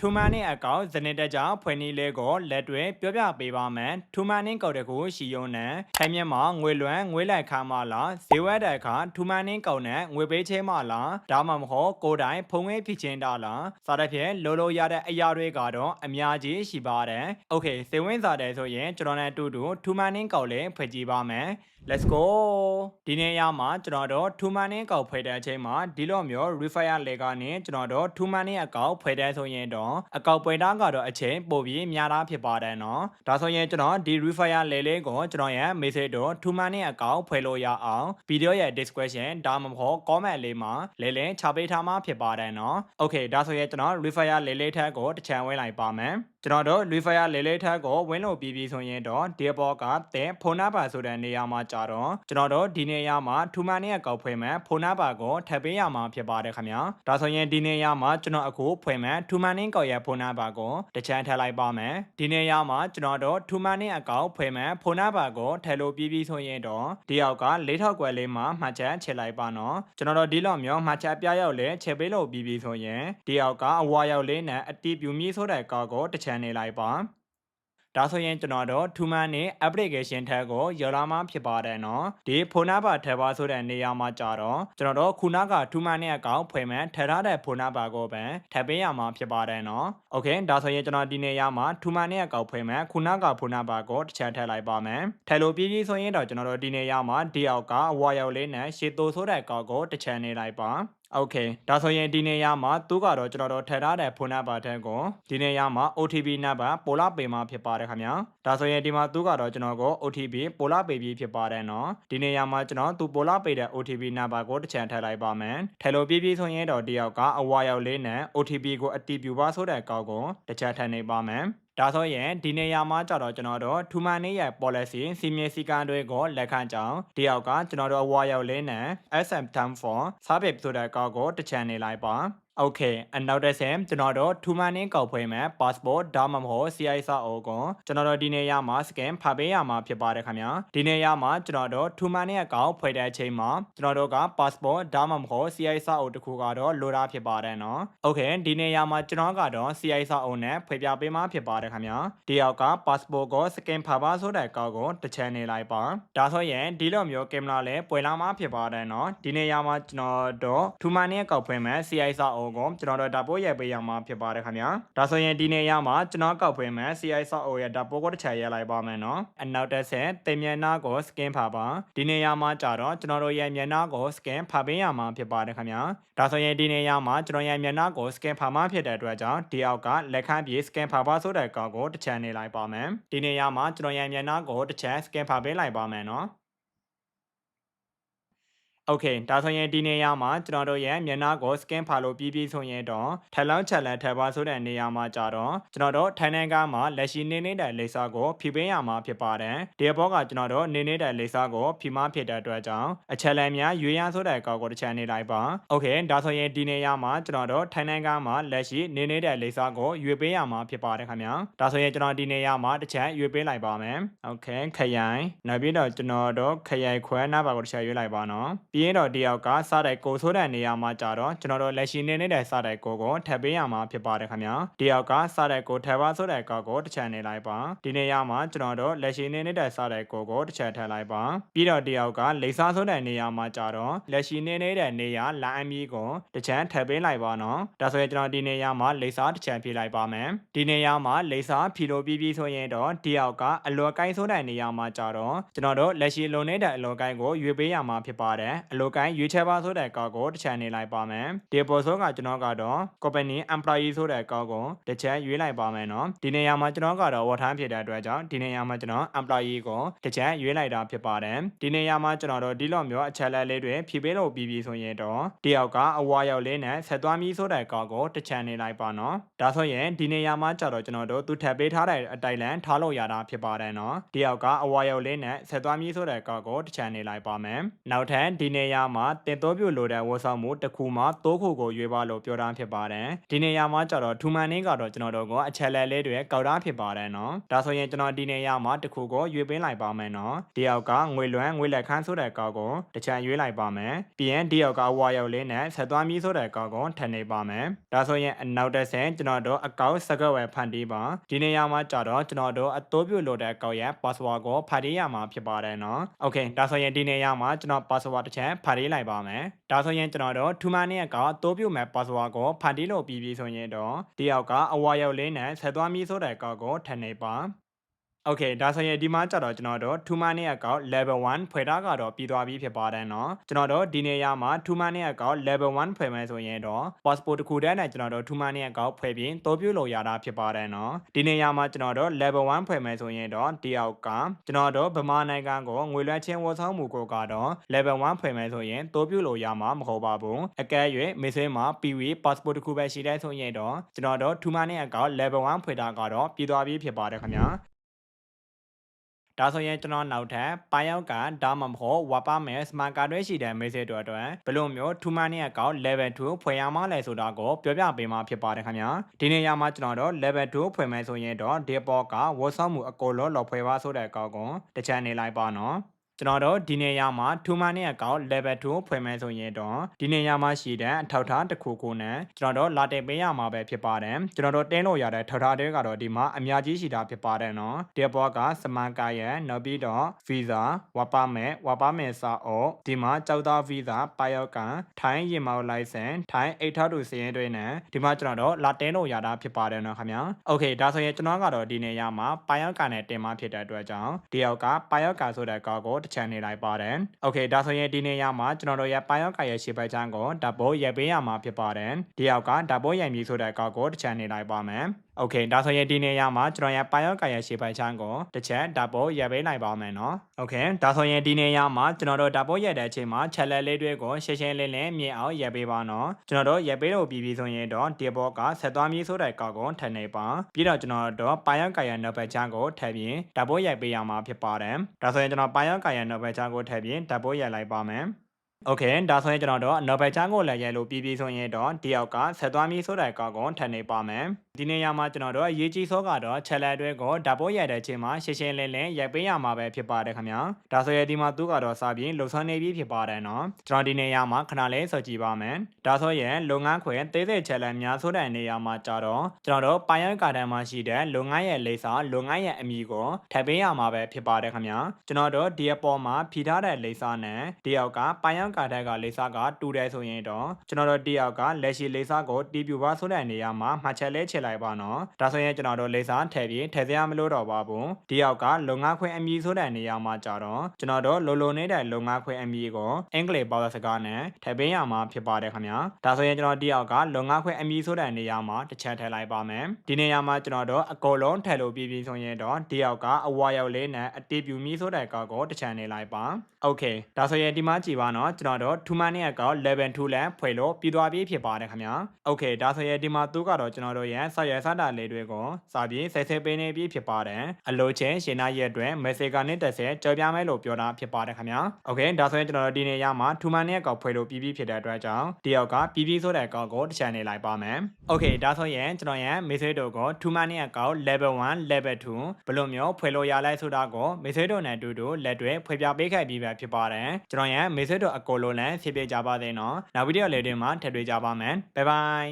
ထူမန်နှင့်အကောက်ဇနိတက်ကြောင့်ဖွင့်နီလေးကိုလက်တွဲပြောပြပေးပါမယ်ထူမန်နှင့်ကောက်တကူရှိယုံနံထိုင်မြက်မှာငွေလွမ်းငွေလိုက်ခါမလားဇေဝတ်တဲ့အခါထူမန်နှင့်ကောက်နဲ့ငွေပေးချင်းမလားဒါမှမဟုတ်ကိုယ်တိုင်ဖုံငွေဖြစ်ချင်းတာလားစသဖြင့်လိုလိုရတဲ့အရာတွေကတော့အများကြီးရှိပါတယ်โอเคစေဝင်စားတယ်ဆိုရင်ကျွန်တော်နဲ့အတူတူထူမန်နှင့်ကောက်လေးဖွင့်ကြည့်ပါမယ် let's go ဒီနေ့ရမှာကျွန်တော်တို့ထူမန်နှင်းကောက်ဖွဲ့တဲ့အချိန်မှာဒီလိုမျိုး refire လေကနေကျွန်တော်တို့ထူမန်နှင်းအကောက်ဖွဲ့တဲ့ဆိုရင်တော့ ာ့အကောက်ပွဲတာကတော့အချိန်ပိုပြီးများတာဖြစ်ပါတယ်နော်ဒါဆိုရင်ကျွန်တော်ဒီ refire လေလေးကိုကျွန်တော်ရဲ့ message တို့ထူမန်နှင်းအကောက်ဖွဲ့လို့ရအောင် video ရဲ့ description ဒါမှမဟုတ် comment လေးမှာလေလေးချပေးထားမှာဖြစ်ပါတယ်နော် okay ဒါဆိုရင်ကျွန်တော် refire လေလေးထက်ကိုတစ်ချမ်းဝင်လိုက်ပါမယ် ကျွန်တော်တို့ refire လေလေးထက်ကိုဝင်လို့ပြီးပြီဆိုရင်တော့ဒီဘောကတဲ့ဖုန်းနံပါတ်ဆိုတဲ့နေရာမှာကြာတော့ကျွန်တော်တို့ဒီနေရာမှာထူမန်နဲ့ကောက်ဖွင့်မဲ့ဖုန်းနံပါတ်ကိုထပ်ပေးရမှာဖြစ်ပါတယ်ခင်ဗျာဒါဆိုရင်ဒီနေရာမှာကျွန်တော်အခုဖွင့်မဲ့ထူမန်နဲ့ကောက်ရဲ့ဖုန်းနံပါတ်ကိုတစ်ချမ်းထည့်လိုက်ပါမယ်ဒီနေရာမှာကျွန်တော်တို့ထူမန်နဲ့အကောက်ဖွင့်မဲ့ဖုန်းနံပါတ်ကိုထည့်လို့ပြီးပြီဆိုရင်တော့ဒီအောက်ကလေးထောက်ကွယ်လေးမှာမှတ်ချက်ချလိုက်ပါနော်ကျွန်တော်တို့ဒီလောက်မျိုးမှတ်ချက်ပြရောက်လဲချက်ပေးလို့ပြီးပြီဆိုရင်ဒီအောက်ကအဝါရောက်လေးနဲ့အတီးပြူမြည်ဆိုတဲ့ကောက်ကိုတစ်ချမ်နေလိုက်ပါဒါဆိုရင်ကျွန်တော်တို့ထူမန်နဲ့ application ထက်ကိုရောက်လာမှဖြစ်ပါတယ်နော်ဒီဖုန်းနံပါတ်ထည့်ပါဆိုတဲ့နေရာမှာကြာတော့ကျွန်တော်တို့ခုနကထူမန်နဲ့အကောင့်ဖွင့်မှထည့်ထားတဲ့ဖုန်းနံပါတ်ကိုပဲထည့်ပေးရမှာဖြစ်ပါတယ်နော်โอเคဒါဆိုရင်ကျွန်တော်ဒီနေရာမှာထူမန်နဲ့အကောင့်ဖွင့်မှခုနကဖုန်းနံပါတ်ကိုတစ်ချက်ထည့်လိုက်ပါမယ်ထည့်လို့ပြီးပြီဆိုရင်တော့ကျွန်တော်တို့ဒီနေရာမှာဒီအောက်ကဝါရောက်လေးနဲ့ရှေ့တိုးဆိုတဲ့အကောင့်ကိုတစ်ချက်နေလိုက်ပါ โอเคဒါဆိုရင်ဒီနေရာမှာသူကတော့ကျွန်တော်တို့ထည့်ထားတဲ့ဖုန်းနံပါတ်တဲ့ကိုဒီနေရာမှာ OTP နံပါတ်ပို့လာပေးမှာဖြစ်ပါတယ်ခင်ဗျာဒါဆိုရင်ဒီမှာသူကတော့ကျွန်တော်ကို OTP ပို့လာပေးပြီးဖြစ်ပါတယ်နော်ဒီနေရာမှာကျွန်တော်သူပို့လာပေးတဲ့ OTP နံပါတ်ကိုတစ်ချမ်းထည့်လိုက်ပါမယ်ထည့်လို့ပြီးပြီဆိုရင်တော့ဒီယောက်ကအဝါရောက်လေးနဲ့ OTP ကိုအတီးပြပါဆိုတဲ့ကောက်ကိုတစ်ချက်ထည့်နေပါမယ် ဒါဆိုရင်ဒီနေရာမှာကြတော့ကျွန်တော်တို့ထူမန်နေရဲ့ policy စီမင်းစည်းကမ်းတွေကိုလက်ခံကြောင်းဒီအောက်ကကျွန်တော်တို့အဝါရောက်လေးနဲ့ SM term for service ဆိုတဲ့ကောက်ကိုတစ်ချမ်းနေလိုက်ပါ Okay အနောက်တစ်ဆင့်ကျွန်တော်တို့ထူမန်နင်းကောက်ဖွဲမှာ passport ဒါမှမဟုတ် CI စာအုပ်ကိုကျွန်တော်တို့ဒီနေရာမှာ scan ဖပေးရမှာဖြစ်ပါတယ်ခင်ဗျာဒီနေရာမှာကျွန်တော်တို့ထူမန်နင်းအကောက်ဖွဲတဲ့အချိန်မှာကျွန်တော်တို့က passport ဒါမှမဟုတ် CI စာအုပ်တစ်ခုကတော့လိုတာဖြစ်ပါတယ်နော် Okay ဒီနေရာမှာကျွန်တော်ကတော့ CI စာအုပ်နဲ့ဖွဲပြပေးမှာဖြစ်ပါတယ်ခင်ဗျာဒီရောက်က passport ကို scan ဖပါဆိုတဲ့အကောက်ကိုတစ်ချက်နေလိုက်ပါဒါဆိုရင်ဒီလိုမျိုးကင်မရာလည်းပွဲလာမှာဖြစ်ပါတယ်နော်ဒီနေရာမှာကျွန်တော်တို့ထူမန်နင်းအကောက်ဖွဲမှာ CI စာအုပ်ကိုကျွန်တော်တို့ဓာတ်ပိုးရိုက်ပေးရမှာဖြစ်ပါတယ်ခင်ဗျာဒါဆိုရင်ဒီနေရာမှာကျွန်တော်ကောက်ဖွင့်မယ် CI ဆော့အိုရဲ့ဓာတ်ပိုးကိုတစ်ချက်ရိုက်လိုက်ပါမယ်နော်အနောက်တစ်ဆက်တင်မျက်နှာကို scan ဖာပါဒီနေရာမှာကြတော့ကျွန်တော်တို့ရဲ့မျက်နှာကို scan ဖာပေးရမှာဖြစ်ပါတယ်ခင်ဗျာဒါဆိုရင်ဒီနေရာမှာကျွန်တော်ရဲ့မျက်နှာကို scan ဖာမှာဖြစ်တဲ့အတွက်ကြောင့်ဒီအောက်ကလက်ခံပြေ scan ဖာပါဆိုတဲ့ကောက်ကိုတစ်ချက်နေလိုက်ပါမယ်ဒီနေရာမှာကျွန်တော်ရဲ့မျက်နှာကိုတစ်ချက် scan ဖာပေးလိုက်ပါမယ်နော် โอเคဒါဆိုရင်ဒီနေရာမှာကျွန်တော်တို့ရဲ့မျက်နှာကို scan ဖာလို့ပြီးပြီးဆိုရင်တော့ထက်လောင်းချက်လက်ထပ်ပါဆိုတဲ့နေရာမှာကြတော့ကျွန်တော်တို့ထိုင်နိုင်ငံမှာလက်ရှိနေနေတဲ့လိပ်စာကိုဖြည့်ပေးရမှာဖြစ်ပါတယ်ဒီဘောကကျွန်တော်တို့နေနေတဲ့လိပ်စာကိုဖြည့်မဖြစ်တဲ့အတွက်ကြောင့်အချက်လက်များရွေးရဆိုတဲ့ကောက်ကိုတစ်ချက်နေလိုက်ပါโอเคဒါဆိုရင်ဒီနေရာမှာကျွန်တော်တို့ထိုင်နိုင်ငံမှာလက်ရှိနေနေတဲ့လိပ်စာကိုရွေးပေးရမှာဖြစ်ပါတယ်ခင်ဗျာဒါဆိုရင်ကျွန်တော်ဒီနေရာမှာတစ်ချက်ရွေးပေးလိုက်ပါမယ်โอเคခရိုင်နောက်ပြီးတော့ကျွန်တော်တို့ခရိုင်ခွဲနားပါကိုတစ်ချက်ရွေးလိုက်ပါနော် ပြီးရင်တော့ဒီယောက်ကစားတဲ့ကိုဆိုးတဲ့နေရာမှာကြတော့ကျွန်တော်တို့လက်ရှိနေနေတဲ့စားတဲ့ကိုကိုထပ်ပေးရမှာဖြစ်ပါတယ်ခင်ဗျာဒီယောက်ကစားတဲ့ကိုထပ်ပါဆိုတဲ့ကောက်ကိုတစ်ချက်နေလိုက်ပါဒီနေရာမှာကျွန်တော်တို့လက်ရှိနေနေတဲ့စားတဲ့ကိုကိုတစ်ချက်ထည့်လိုက်ပါပြီးတော့ဒီယောက်ကလိပ်စားဆိုတဲ့နေရာမှာကြတော့လက်ရှိနေနေတဲ့နေရာလာအမီကိုတစ်ချက်ထပ်ပေးလိုက်ပါနော်ဒါဆိုရင်ကျွန်တော်ဒီနေရာမှာလိပ်စားတစ်ချက်ဖြည့်လိုက်ပါမယ်ဒီနေရာမှာလိပ်စားဖြည့်လို့ပြီးပြီးဆိုရင်တော့ဒီယောက်ကအလော်ကိုင်းဆိုတဲ့နေရာမှာကြတော့ကျွန်တော်တို့လက်ရှိလုံနေတဲ့အလော်ကိုင်းကိုရွေးပေးရမှာဖြစ်ပါတယ်အလော်ကိုင်းရွေးချယ်ပါဆိုတဲ့ကောက်ကိုတစ်ချက်နေလိုက်ပါမယ်ဒီပေါ်ဆိုကကျွန်တော်ကတော့ company employee ဆိုတဲ့ကောက်ကိုတစ်ချက်ရွေးလိုက်ပါမယ်နော်ဒီနေရာမှာကျွန်တော်ကတော့ဝတ်ထမ်းဖြစ်တဲ့အတွက်ကြောင့်ဒီနေရာမှာကျွန်တော် employee ကိုတစ်ချက်ရွေးလိုက်တာဖြစ်ပါတယ်ဒီနေရာမှာကျွန်တော်တို့ဒီလိုမျိုးအချက်လက်လေးတွေဖြည့်ပေးလို့ပြီးပြီဆိုရင်တော့ဒီယောက်ကအဝါရောက်လေးနဲ့ဆက်သွားမီဆိုတဲ့ကောက်ကိုတစ်ချက်နေလိုက်ပါနော်ဒါဆိုရင်ဒီနေရာမှာကျတော့ကျွန်တော်တို့သူထပ်ပေးထားတဲ့အတိုင်လန်ထားလို့ရတာဖြစ်ပါတယ်နော်ဒီယောက်ကအဝါရောက်လေးနဲ့ဆက်သွားမီဆိုတဲ့ကောက်ကိုတစ်ချက်နေလိုက်ပါမယ်နောက်ထပ်ဒီနေရာမှာတင်တိုးပြုလိုတဲ့ဝတ်ဆောင်မှုတစ်ခုမှတိုးခုကိုရွေးပါလို့ပြောတာဖြစ်ပါတယ်ဒီနေရာမှာကျတော့ထူမန်နင်းကတော့ကျွန်တော်တို့ကိုအချက်လက်လေးတွေကောက်တာဖြစ်ပါတယ်နော်ဒါဆိုရင်ကျွန်တော်ဒီနေရာမှာတစ်ခုကိုရွေးပေးလိုက်ပါမယ်နော်ဒီယောက်ကငွေလွမ်းငွေလက်ခန်းဆိုတဲ့ကောက်ကိုတစ်ချမ်းရွေးလိုက်ပါမယ်ပြီးရင်ဒီယောက်ကဝါရောက်လေးနဲ့ဆက်သွားမီးဆိုတဲ့ကောက်ကိုထည့်နေပါမယ်ဒါဆိုရင်အနောက်တစ်ဆင့်ကျွန်တော်တို့အကောက်စကွက်ဝယ်ဖန်တီးပါဒီနေရာမှာကျတော့ကျွန်တော်တို့အတိုးပြုလိုတဲ့ကောက်ရဲ့ password ကိုဖန်တီးရမှာဖြစ်ပါတယ်နော် Okay ဒါဆိုရင်ဒီနေရာမှာကျွန်တော် password တစ်ချက်ဖန်တီးလိုက်ပါမယ်ဒါဆိုရင်ကျွန်တော်တို့ထူမန်နဲ့ကအတိုးပြုမဲ့ password ကိုဖန်တီးလို့ပြီးပြီဆိုရင်တော့ဒီယောက်ကအဝါရောက်လေးနဲ့ဆက်သွားမီးဆိုတဲ့ကောက်ကိုထည့်နေပါ โอเคဒါဆိုရင်ဒီမှာကြတော့ကျွန်တော်တို့2 money account level 1ဖွယ်တာကတော့ပြီးသွားပြီဖြစ်ပါတယ်เนาะကျွန်တော်တို့ဒီနေရာမှာ2 money account level 1ဖွယ်မယ်ဆိုရင်တော့ passport တစ်ခုတည်းနဲ့ကျွန်တော်တို့2 money account ဖွယ်ပြီးတိုးပြုလို့ရတာဖြစ်ပါတယ်เนาะဒီနေရာမှာကျွန်တော်တို့ level 1ဖွယ်မယ်ဆိုရင်တော့ဒီအောက်ကကျွန်တော်တို့ဗမာနိုင်ငံကိုငွေလွှဲချင်းဝတ်ဆောင်မှုကိုကတော့ level 1ဖွယ်မယ်ဆိုရင်တိုးပြုလို့ရမှာမဟုတ်ပါဘူးအကဲ၍မေဆွေးမှာ PV passport တစ်ခုပဲရှိတဲ့ဆိုရင်တော့ကျွန်တော်တို့2 money account level 1ဖွယ်တာကတော့ပြီးသွားပြီဖြစ်ပါတယ်ခင်ဗျာ ဒါဆိုရင်ကျွန်တော်နောက်ထပ်ပိုင်ရောက်ကဒါမှမဟုတ်ဝါပါမယ်စမန်ကာတွဲရှိတဲ့ message တွေအတွက်ဘယ်လိုမျိုး2 money account level 2ဖွယ်ရမှာလဲဆိုတာကိုပြောပြပေးမှာဖြစ်ပါတယ်ခင်ဗျာဒီနေရာမှာကျွန်တော်တို့ level 2ဖွယ်မယ်ဆိုရင်တော့ဒီပေါ်က WhatsApp မှုအကောလုံးလောက်ဖွယ်ပါဆိုတဲ့အကောက်ကိုတစ်ချက်နေလိုက်ပါနော် ကျွန်တော်တို့ဒီနေရာမှာထူမနဲ့အကောင့် level 2ဖွင့်မယ်ဆိုရင်တော့ဒီနေရာမှာရှိတဲ့အထောက်ထားတစ်ခုခုနဲ့ကျွန်တော်တို့လာတင်ပေးရမှာပဲဖြစ်ပါတယ်ကျွန်တော်တို့တင်းလို့ရတဲ့ထောက်ထားတွေကတော့ဒီမှာအများကြီးရှိတာဖြစ်ပါတယ်နော်ဒီဘောကစမန်ကာယန်နောက်ပြီးတော့ visa ဝပါမယ်ဝပါမယ်စာအုပ်ဒီမှာကြောက်သား visa ပါရောက်ကန်ထိုင်းရင်မောက်လိုင်စင်ထိုင်းအိတ်ထောက်သူစည်ရင်တွေနဲ့ဒီမှာကျွန်တော်တို့လာတင်လို့ရတာဖြစ်ပါတယ်နော်ခင်ဗျာ okay ဒါဆိုရင်ကျွန်တော်ကတော့ဒီနေရာမှာပါရောက်ကန်နဲ့တင်မှာဖြစ်တဲ့အတွက်ကြောင့်ဒီယောက်ကပါရောက်ကန်ဆိုတဲ့ကောက်ကိုတစ်ချန်နေလိုက်ပါတယ်။ Okay ဒါဆိုရင်ဒီနေရာမှာကျွန်တော်တို့ရဲ့ပိုင်းရောက်ကရဲ့ရှေ့ဘက်ချမ်းကိုဓာတ်ပိုးရိုက်ပေးရမှာဖြစ်ပါတယ်။ဒီယောက်ကဓာတ်ပိုးရိုက်ပြီးဆိုတဲ့ကောက်ကိုတစ်ချမ်းနေလိုက်ပါမယ်။ Okay ဒါဆိုရင်ဒီနေရာမှာကျွန်တော်ရဲ့ပိုင်းရောက်ကရဲ့ရှေ့ဘက်ချမ်းကိုတစ်ချက်ဓာတ်ပိုးရိုက်ပေးနိုင်ပါမယ်နော်။ Okay ဒါဆိုရင်ဒီနေရာမှာကျွန်တော်တို့ဓာတ်ပိုးရိုက်တဲ့အချိန်မှာချက်လက်လေးတွေကိုရှင်းရှင်းလင်းလင်းမြင်အောင်ရိုက်ပေးပါနော်။ကျွန်တော်တို့ရိုက်ပေးလို့ပြီးပြီဆိုရင်တော့ဒီဘောကဆက်သွားမည်ဆိုတဲ့ကောက်ကိုထည့်နေပါ။ပြီးတော့ကျွန်တော်တို့ပိုင်းရောက်ကရဲ့နောက်ဘက်ချမ်းကိုထည့်ပြီးဓာတ်ပိုးရိုက်ပေးရမှာဖြစ်ပါတယ်။ဒါဆိုရင်ကျွန်တော်ပိုင်းရောက်ကရဲ့နောက်ဘက်ချမ်းကိုထည့်ပြီးဓာတ်ပိုးရိုက်လိုက်ပါမယ်။ Okay ဒါဆိုရင်ကျွန်တော်တို့နော်ဘယ်ချမ်းကိုလည်းရဲလို့ပြီးပြီးဆိုရင်တော့ဒီယောက်ကဆက်သွားမည်ဆိုတဲ့ကောက်ကိုထပ်နေပါမယ်ဒီနေရာမှာကျွန်တော်တို့ရေးကြီးစောကတော့ချက်လက်တွေကိုဓာတ်ပိုးရိုက်တဲ့ချိန်မှာရှင်းရှင်းလင်းလင်းရိုက်ပေးရမှာပဲဖြစ်ပါတယ်ခင်ဗျာဒါဆိုရင်ဒီမှာသူကတော့စာပြီးလုံဆွမ်းနေပြီဖြစ်ပါတယ်နော်ကျွန်တော်ဒီနေရာမှာခဏလေးစောကြည့်ပါမယ်ဒါဆိုရင်လုပ်ငန်းခွင်သေးသေးချက်လက်များဆိုတဲ့နေရာမှာကြတော့ကျွန်တော်တို့ပိုင်ရိုက်ကာတန်မှာရှိတဲ့လုပ်ငန်းရဲ့လိပ်စာလုပ်ငန်းရဲ့အမည်ကိုထပ်ပေးရမှာပဲဖြစ်ပါတယ်ခင်ဗျာကျွန်တော်တို့ဒီအပေါ်မှာဖြီထားတဲ့လိပ်စာနဲ့ဒီယောက်ကပိုင်ရိုက်ကာတန်ကလိပ်စာကတူတယ်ဆိုရင်တော့ကျွန်တော်တို့ဒီယောက်ကလက်ရှိလိပ်စာကိုတီးပြပါဆိုတဲ့နေရာမှာမှတ်ချက်လေးချလိုက်ပါနော်ဒါဆိုရင်ကျွန်တော်တို့လိပ်စာထည့်ပြီးထည့်စရာမလိုတော့ပါဘူးဒီယောက်ကလုပ်ငန်းခွင်အမည်ဆိုတဲ့နေရာမှာကြတော့ကျွန်တော်တို့လိုလိုနေတဲ့လုပ်ငန်းခွင်အမည်ကိုအင်္ဂလိပ်ဘာသာစကားနဲ့ထည့်ပေးရမှာဖြစ်ပါတယ်ခင်ဗျာဒါဆိုရင်ကျွန်တော်ဒီယောက်ကလုပ်ငန်းခွင်အမည်ဆိုတဲ့နေရာမှာတစ်ချက်ထည့်လိုက်ပါမယ်ဒီနေရာမှာကျွန်တော်တို့အကုန်လုံးထည့်လို့ပြီးပြီဆိုရင်တော့ဒီယောက်ကအဝါရောက်လေးနဲ့အတီးပြူမီဆိုတဲ့ကောက်ကိုတစ်ချက်နေလိုက်ပါโอเคဒါဆိုရင်ဒီမှာကြည်ပါနော် ကျွန်တော်တို့ထူမန်နဲ့ကောက် level 2လန်ဖွဲ့လို့ပြီးသွားပြီဖြစ်ပါတယ်ခင်ဗျာ။ Okay ဒါဆိုရင်ဒီမှာသူကတော့ကျွန်တော်တို့ရဲ့ဆက်ရဆတာလေးတွေကိုစာပြေဆဲဆဲပေးနေပြီဖြစ်ပါတယ်။အလိုချင်းရှင်နာရဲ့အတွက် message ကနေတက်ဆဲကြော်ပြမယ်လို့ပြောတာဖြစ်ပါတယ်ခင်ဗျာ။ Okay ဒါဆိုရင်ကျွန်တော်တို့ဒီနေရာမှာထူမန်နဲ့ကောက်ဖွဲ့လို့ပြီးပြီဖြစ်တဲ့အတွက်ကြောင့်တယောက်ကပြီးပြီဆိုတဲ့ကောက်ကိုတစ်ချက်နေလိုက်ပါမယ်။ Okay ဒါဆိုရင်ကျွန်တော်ရဲ့ message တို့ကိုထူမန်နဲ့ကောက် level 1 level 2ဘယ်လိုမျိုးဖွဲ့လို့ရလဲဆိုတာကို message တို့နဲ့အတူတူလက်တွဲဖွဲ့ပြပေးခဲ့ပြီးပဲဖြစ်ပါတယ်။ကျွန်တော်ရဲ့ message တို့အကိုလိုလည်းဖြည့်ပြကြပါသေးနော်နောက်ဗီဒီယိုလေးတွေမှာထည့်တွေ့ကြပါမယ်ဘိုင်ဘိုင်